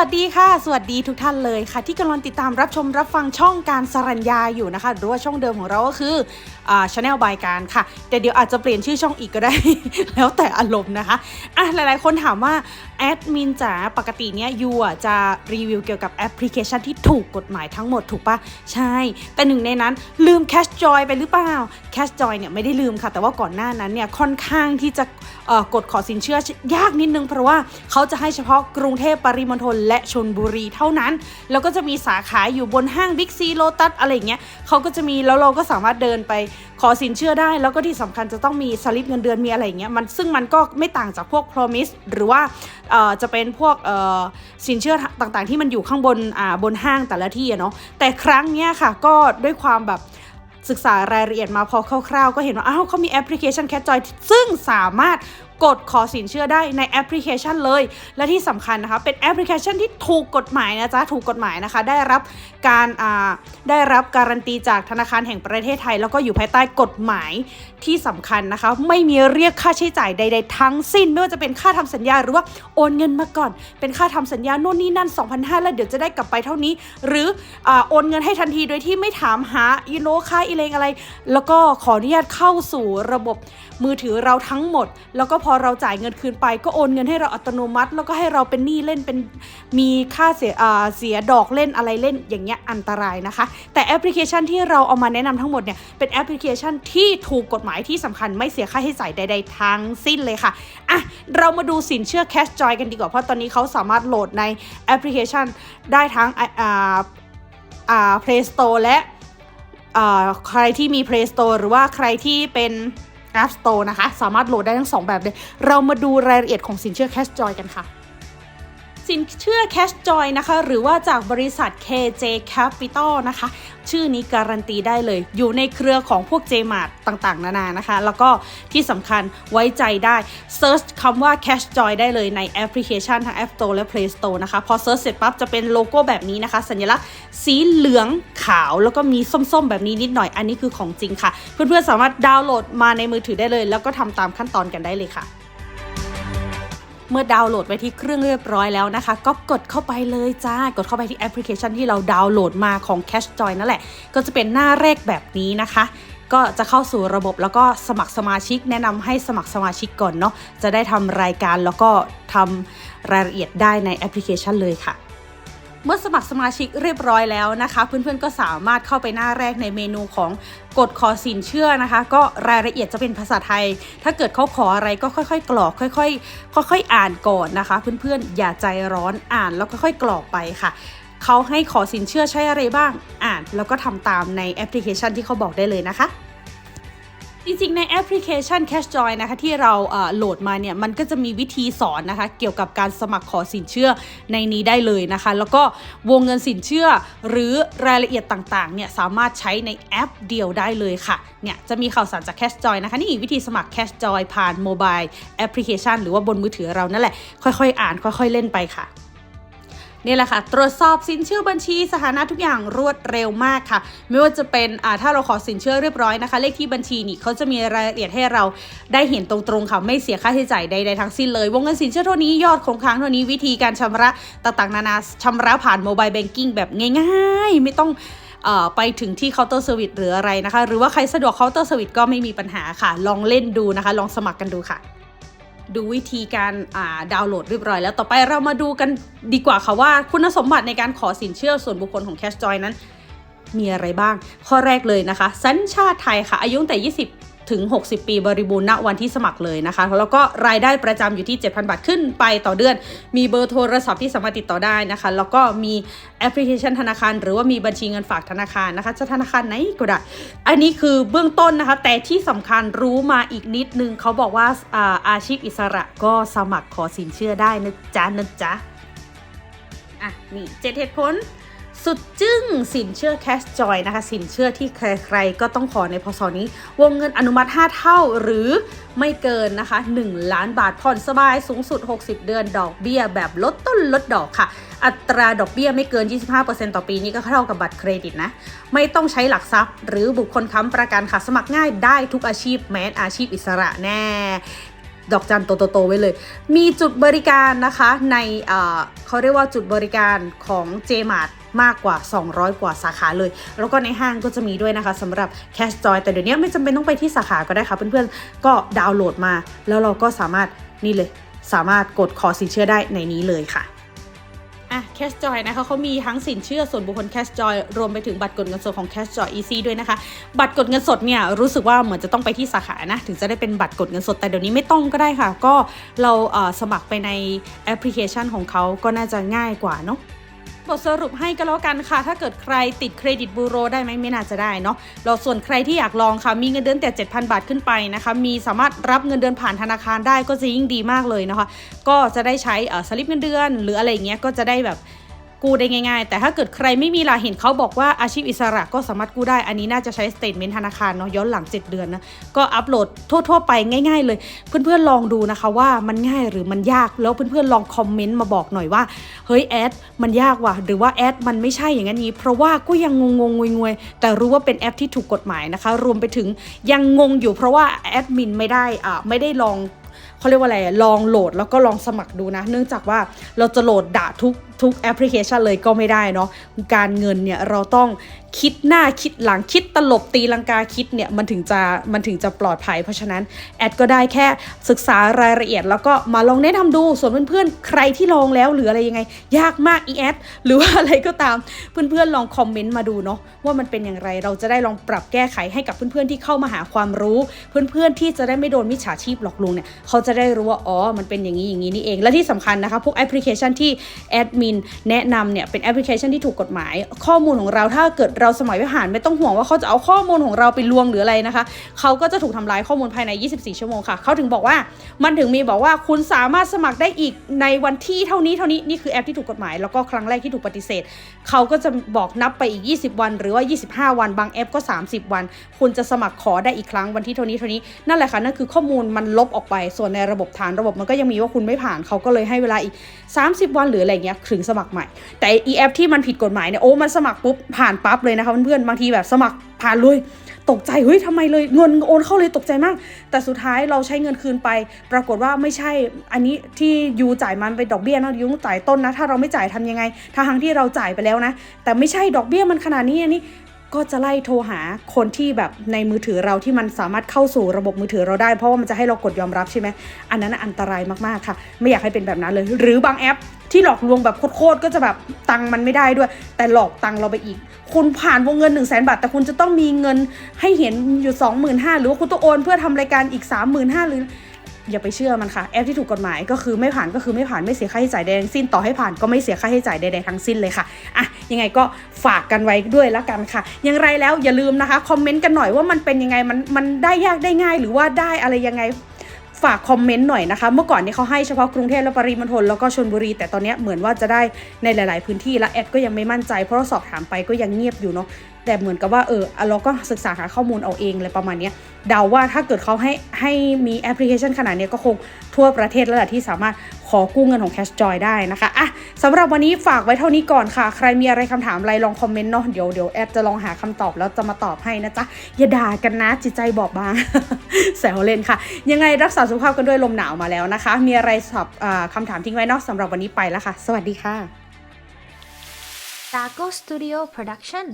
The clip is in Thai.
วัสดีค่ะ สวัสดีทุกท่านเลยค่ะ ที่กำลังติดตามรับชมรับฟังช่องการสรัญญาอยู่นะคะหรือว่าช่องเดิมของเราก็คืออ่าชาแนลบายการค่ะแต่เดี๋ยวอาจจะเปลี่ยนชื่อช่องอีกก็ได้ แล้วแต่อารมณ์นะคะอะหลายๆ คนถามว่า แอดมินจ๋าปกติเนี้ยยูอะจะรีวิวเกี่ยวกับแอปพลิเคชันที่ถูกกฎหมายทั้งหมดถูกปะใช่ แต่หนึ่งในนั้นลืม Cash Joy ไปหรือเปล่า Cash Joy เนี่ยไม่ได้ลืมค่ะ แต่ว่าก่อนหน้านั้นเนี่ยค่อนข้างที่จะเอ่อกดขอสินเชื่อยากนิดนึง เพราะว่าเขาจะให้เฉพาะกรุงเทพปริมณฑลและชนบุรีเท่านั้น แล้วก็จะมีสาขาอยู่บนห้างบิ๊กซีโลตัสอะไรเงี้ยเขาก็จะมีแล้วเราก็สามารถเดินไปขอสินเชื่อได้ แล้วก็ที่สำคัญจะต้องมีสลิปเงินเดือนมีอะไรเงี้ยมันซึ่งมันก็ไม่ต่างจากพวก promise หรือว่าจะเป็นพวกสินเชื่อต่างๆ ที่มันอยู่ข้างบนบนห้างแต่ละที่อะเนาะแต่ครั้งเนี้ยค่ะก็ด้วยความแบบศึกษารายละเอียดมาพอคร่าวๆ ก็เห็นว่าอ้าวเขามีแอปพลิเคชันแค t จอยซึ่งสามารถ กดขอสินเชื่อได้ในแอปพลิเคชันเลย และที่สำคัญนะคะ เป็นแอปพลิเคชันที่ถูกกฎหมายนะจ๊ะถูกกฎหมายนะคะ ได้รับการอ่าได้รับการันตีจากธนาคารแห่งประเทศไทย แล้วก็อยู่ภายใต้กฎหมายที่สำคัญนะคะ ไม่มีเรียกค่าใช้จ่ายใด ๆ ทั้งสิ้น ไม่ว่าจะเป็นค่าทำสัญญาหรือว่าโอนเงินมาก่อน เป็นค่าทำสัญญาโน่นนี่นั่น 2,500แล้วเดี๋ยวจะได้กลับไปเท่านี้ หรืออาโอนเงินให้ทันทีโดยที่ไม่ถามหาอีโนค่าอีเลงอะไร แล้วก็ขออนุญาตเข้าสู่ระบบมือถือเราทั้งหมด แล้วก็พออเราจ่ายเงินคืนไป ก็โอนเงินให้เราอัตโนมัติ แล้วก็ให้เราเป็นหนี้เล่นเป็นมีค่าเสียเสียดอกเล่นอะไรเล่นอย่างเงี้ยอันตรายนะคะ แต่แอปพลิเคชันที่เราเอามาแนะนำทั้งหมดเนี่ยเป็นแอปพลิเคชันที่ถูกกฎหมายที่สำคัญไม่เสียค่าใช้จ่ายใด ๆ ทั้งสิ้นเลยค่ะอะเรามาดูสินเชื่อ Cash Joy กันดีกว่าเพราะตอนนี้เขาสามารถโหลดในแอปพลิเคชันได้ทั้งอ่าอ่า Play Store และอ่าใครที่มี Play Store หรือว่าใครที่เป็น App Store นะคะ สามารถโหลดได้ทั้ง 2 แบบเลย เรามาดูรายละเอียดของสินเชื่อ Cash Joy กันค่ะ สินเชื่อ Cash Joy นะคะ หรือว่าจากบริษัท KJ Capital นะคะ ชื่อนี้การันตีได้เลย อยู่ในเครือของพวก JMart ต่างๆ นานานะคะ แล้วก็ที่สำคัญไว้ใจได้ Search คำว่า Cash Joy ได้เลยในแอปพลิเคชันทั้ง App Store และ Play Store นะคะ พอ Search เสร็จปั๊บจะเป็นโลโก้แบบนี้นะคะ สัญลักษณ์สีเหลืองขาวแล้วก็มีส้มๆ แบบนี้นิดหน่อย อันนี้คือของจริงค่ะ เพื่อนๆสามารถดาวน์โหลดมาในมือถือได้เลย แล้วก็ทำตามขั้นตอนกันได้เลยค่ะ เมื่อดาวน์โหลดไว้ที่เครื่องเรียบร้อยแล้วนะคะ ก็กดเข้าไปเลยจ้ากดเข้าไปที่แอปพลิเคชันที่เราดาวน์โหลดมาของ Cash Joy นั่นแหละ ก็จะเป็นหน้าแรกแบบนี้นะคะก็จะเข้าสู่ระบบแล้วก็สมัครสมาชิกแนะนำให้สมัครสมาชิกก่อนเนาะจะได้ทำรายการแล้วก็ทำรายละเอียดได้ในแอปพลิเคชันเลยค่ะ เมื่อสมัครสมาชิกเรียบร้อยแล้วนะคะ เพื่อนๆก็สามารถเข้าไปหน้าแรกในเมนูของกดขอสินเชื่อนะคะ ก็รายละเอียดจะเป็นภาษาไทย ถ้าเกิดเขาขออะไรก็ค่อยๆ กรอกค่อยๆ ค่อยๆ อ่านก่อนนะคะ เพื่อนๆอย่าใจร้อนอ่านแล้วค่อยๆ กรอกไปค่ะเขาให้ขอสินเชื่อใช้อะไรบ้าง อ่านแล้วก็ทำตามในแอปพลิเคชันที่เขาบอกได้เลยนะคะ จริงๆ ในแอปพลิเคชัน Cash Joy นะคะที่เราโหลดมาเนี่ยมันก็จะมีวิธีสอนนะคะเกี่ยวกับการสมัครขอสินเชื่อในนี้ได้เลยนะคะ แล้วก็วงเงินสินเชื่อหรือรายละเอียดต่างๆเนี่ยสามารถใช้ในแอปเดียวได้เลยค่ะเนี่ยจะมีข่าวสารจาก Cash Joy นะคะนี่วิธีสมัคร Cash Joy ผ่านโมบายแอปพลิเคชันหรือว่าบนมือถือเรานั่นแหละค่อยๆ อ่านค่อยๆ เล่นไปค่ะ นี่แหละค่ะ ตรวจสอบสินเชื่อบัญชีสถานะทุกอย่างรวดเร็วมากค่ะ ไม่ว่าจะเป็นอ่าถ้าเราขอสินเชื่อเรียบร้อยนะคะ เลขที่บัญชีนี่เขาจะมีรายละเอียดให้เราได้เห็นตรงๆค่ะไม่เสียค่าใช้จ่ายใดๆทั้งสิ้นเลยวงเงินสินเชื่อเท่านี้ยอดคงค้างเท่านี้วิธีการชำระต่างๆนานาชำระผ่านโมบายแบงกิ้งแบบง่ายๆ ไม่ต้องเอ่อไปถึงที่เคาน์เตอร์เซอร์วิสหรืออะไรนะคะ หรือว่าใครสะดวกเคาน์เตอร์เซอร์วิสก็ไม่มีปัญหาค่ะ ลองเล่นดูนะคะ ลองสมัครกันดูค่ะ ดูวิธีการาดาวน์โหลดเรียบร้อยแล้วต่อไปเรามาดูกันดีกว่าค่ะว่าคุณสมบัติในการขอสินเชื่อส่วนบุคคลของ Cash Joy นั้น มีอะไรบ้าง ข้อแรกเลยนะคะ สัญชาติไทยค่ะ อายุตั้งแต่ 20 ถึง 60 ปีบริบูรณ์ณวันที่สมัครเลยนะคะ แล้วก็รายได้ประจำอยู่ที่ 7,000 บาทขึ้นไปต่อเดือน มีเบอร์โทรศัพท์ที่สามารถติดต่อได้นะคะ แล้วก็มีแอปพลิเคชันธนาคาร หรือว่ามีบัญชีเงินฝากธนาคารนะคะจะธนาคารไหนก็ได้ อันนี้คือเบื้องต้นนะคะ แต่ที่สำคัญรู้มาอีกนิดนึงเขาบอกว่าอาอาชีพอิสระก็สมัครขอสินเชื่อได้นะจ๊ะนะจ๊ะอะนี่เจ็ดเหตุผล สุดจึ้งสินเชื่อ Cash Joy นะคะ สินเชื่อที่ใครๆ ก็ต้องขอในพศนี้ วงเงินอนุมัติ 5 เท่าหรือไม่เกินนะคะ 1 ล้านบาทผ่อนสบายสูงสุด 60 เดือนดอกเบี้ย แบบลดต้นลดดอกค่ะ อัตราดอกเบี้ยไม่เกิน 25%ต่อปีนี้ก็เท่ากับบัตรเครดิตนะ ไม่ต้องใช้หลักทรัพย์ หรือบุคคลค้ำประกันค่ะ สมัครง่ายได้ทุกอาชีพแม้อาชีพอิสระแน่ดอกจันโตๆไว้เลย มีจุดบริการนะคะในเเขาเรียกว่าจุดบริการของ JMart มากกว่า 200 กว่าสาขาเลย แล้วก็ในห้างก็จะมีด้วยนะคะสำหรับ Cash Joy แต่เดี๋ยวนี้ไม่จำเป็นต้องไปที่สาขาก็ได้ค่ะ เพื่อนๆ ก็ดาวน์โหลดมา แล้วเราก็สามารถนี่เลย สามารถกดขอสินเชื่อได้ในนี้เลยค่ะอะ Cash Joy นะคะเขามีทั้งสินเชื่อส่วนบุคคล Cash Joy รวมไปถึงบัตรกดเงินสดของ Cash Joy Easy ด้วยนะคะ บัตรกดเงินสดเนี่ยรู้สึกว่าเหมือนจะต้องไปที่สาขานะ ถึงจะได้เป็นบัตรกดเงินสดแต่เดี๋ยวนี้ไม่ต้องก็ได้ค่ะ ก็เราสมัครไปในแอปพลิเคชันของเขาก็น่าจะง่ายกว่าเนาะ บทสรุปให้ก็แล้วกันค่ะ ถ้าเกิดใครติดเครดิตบูโรได้ไหมไม่น่าจะได้เนาะเราส่วนใครที่อยากลองค่ะ มีเงินเดือนแต่ 7,000 บาทขึ้นไปนะคะ มีสามารถรับเงินเดือนผ่านธนาคารได้ก็จะยิ่งดีมากเลยนะคะ ก็จะได้ใช้สลิปเงินเดือน หรืออะไรเงี้ยก็จะได้แบบ กู้ได้ง่ายๆ แต่ถ้าเกิดใครไม่มีล่ะเห็นเขาบอกว่าอาชีพอิสระก็สามารถกู้ได้ อันนี้น่าจะใช้สเตทเมนต์ธนาคารเนาะย้อนหลัง 7 เดือนนะก็อัปโหลดทั่ว ๆ ไปง่าย ๆ เลย เพื่อนๆลองดูนะคะว่ามันง่ายหรือมันยากแล้วเพื่อนๆลองคอมเมนต์มาบอกหน่อยว่าเฮ้ยแอดมันยากว่ะหรือว่าแอดมันไม่ใช่อย่างนี้ เพราะว่าก็ยังงงงงวยๆแต่รู้ว่าเป็นแอปที่ถูกกฎหมายนะคะ รวมไปถึงยังงงอยู่เพราะว่าแอดมินไม่ได้อ่าไม่ได้ลอง เขาเรียกว่าอะไรลองโหลดแล้วก็ลองสมัครดูนะ เนื่องจากว่าเราจะโหลดด่าทุกทุกแอปพลิเคชันเลยก็ไม่ได้เนาะการเงินเนี่ยเราต้องคิดหน้าคิดหลังคิดตลบตีลังกาคิดเนี่ยมันถึงจะมันถึงจะปลอดภัย เพราะฉะนั้นแอดก็ได้แค่ศึกษารายละเอียด แล้วก็มาลองแนะนำดูส่วนเพื่อนๆ ใครที่ลองแล้วหรืออะไรยังไง ยากมากอีแอดหรือว่าอะไรก็ตามเพื่อนๆลองคอมเมนต์มาดูเนาะว่ามันเป็นอย่างไรเราจะได้ลองปรับแก้ไขให้กับเพื่อนๆที่เข้ามาหาความรู้ เพื่อนๆที่จะได้ไม่โดนมิจฉาชีพหลอกลวงเนี่ยเขาจะะได้รู้ว่า อ๋อ มันเป็นอย่างนี้อย่างนี้นี่เอง และที่สำคัญนะคะ พวกแอปพลิเคชันที่แอดมินแนะนำเนี่ย เป็นแอปพลิเคชันที่ถูกกฎหมาย ข้อมูลของเราถ้าเกิดเราสมัยไว้ผ่านไม่ต้องห่วงว่าเขาจะเอาข้อมูลของเราไปลวงหรืออะไรนะคะ เขาก็จะถูกทำลายข้อมูลภายใน 24 ชั่วโมงค่ะ เขาถึงบอกว่า มันถึงมีบอกว่าคุณสามารถสมัครได้อีกในวันที่เท่านี้เท่านี้ นี่คือแอปที่ถูกกฎหมาย แล้วก็ครั้งแรกที่ถูกปฏิเสธ เขาก็จะบอกนับไปอีก 20 วัน หรือว่า 25 วัน บางแอปก็ 30 วัน คุณจะสมัครขอได้อีกครั้งวันที่เท่านี้เท่านี้ นั่นแหละค่ะ นั่นคือข้อมูลมันลบออกไป ส่วนในระบบฐานระบบมันก็ยังมีว่าคุณไม่ผ่านเขาก็เลยให้เวลาอีก 30 วันหรืออะไรเงี้ยถึงสมัครใหม่ แต่อีแอปที่มันผิดกฎหมายเนี่ยโอ้มันสมัครปุ๊บผ่านปั๊บเลยนะคะเพื่อนๆบางทีแบบสมัครผ่านเลยตกใจเฮ้ยทำไมเลยเงินโอนเข้าเลยตกใจมาก แต่สุดท้ายเราใช้เงินคืนไป ปรากฏว่าไม่ใช่อันนี้ที่ยูจ่ายมันเป็นดอกเบี้ยนะยูต้องจ่ายต้นนะ ถ้าเราไม่จ่ายทำยังไงทั้งที่เราจ่ายไปแล้วนะ แต่ไม่ใช่ดอกเบี้ยมันขนาดนี้อันนี้ ก็จะไล่โทรหาคนที่แบบในมือถือเราที่มันสามารถเข้าสู่ระบบมือถือเราได้ เพราะว่ามันจะให้เรากดยอมรับใช่ไหมอันนั้นอันตรายมากๆค่ะ ไม่อยากให้เป็นแบบนั้นเลย หรือบางแอปที่หลอกลวงแบบโคตรๆก็จะแบบตังค์มันไม่ได้ด้วย แต่หลอกตังค์เราไปอีก คุณผ่านวงเงิน1นึ่งแสนบาท แต่คุณจะต้องมีเงินให้เห็นอยู่ 25,000หรือว่าคุณต้องโอนเพื่อทำรายการอีก 35,000หรือ อย่าไปเชื่อมันค่ะ แอปที่ถูกกฎหมายก็คือไม่ผ่านก็คือไม่ผ่านไม่เสียค่าใช้จ่ายใดทั้งสิ้นต่อให้ผ่านก็ไม่เสียค่าใช้จ่ายใดๆทั้งสิ้นเลยค่ะอะยังไงก็ฝากกันไว้ด้วยละกันค่ะ อย่างไรแล้วอย่าลืมนะคะคอมเมนต์กันหน่อยว่ามันเป็นยังไงมันมันได้ยากได้ง่าย หรือว่าได้อะไรยังไงฝากคอมเมนต์หน่อยนะคะ เมื่อก่อนนี้เขาให้เฉพาะกรุงเทพและปริมณฑลแล้วก็ชลบุรี แต่ตอนนี้เหมือนว่าจะได้ในหลาย ๆ พื้นที่และแอดก็ยังไม่มั่นใจ เพราะาสอบถามไปก็ยังเงียบอยู่เนาะแต่เหมือนกับว่าเออเราก็ศึกษาหาข้อมูลเอาเองอะไรประมาณนี้เดาว่าถ้าเกิดเขาให้ให้มีแอปพลิเคชันขนาดนี้ก็คงทั่วประเทศแล้วแหละที่สามารถขอกู้เงินของ Cash Joy ได้นะคะอะสำหรับวันนี้ฝากไว้เท่านี้ก่อนค่ะ ใครมีอะไรคำถามอะไรลองคอมเมนต์เนาะเดี๋ยวเดี๋ยวแอดจะลองหาคำตอบแล้วจะมาตอบให้นะจ๊ะ อย่าด่ากันนะจิตใจบอบบางแซวเล่นค่ะ ยังไงรักษาสุขภาพกันด้วยลมหนาวมาแล้วนะคะ มีอะไรสอบอาคำถามทิ้งไว้เนาะสำหรับวันนี้ไปแล้วค่ะ สวัสดีค่ะ Taco Studio Production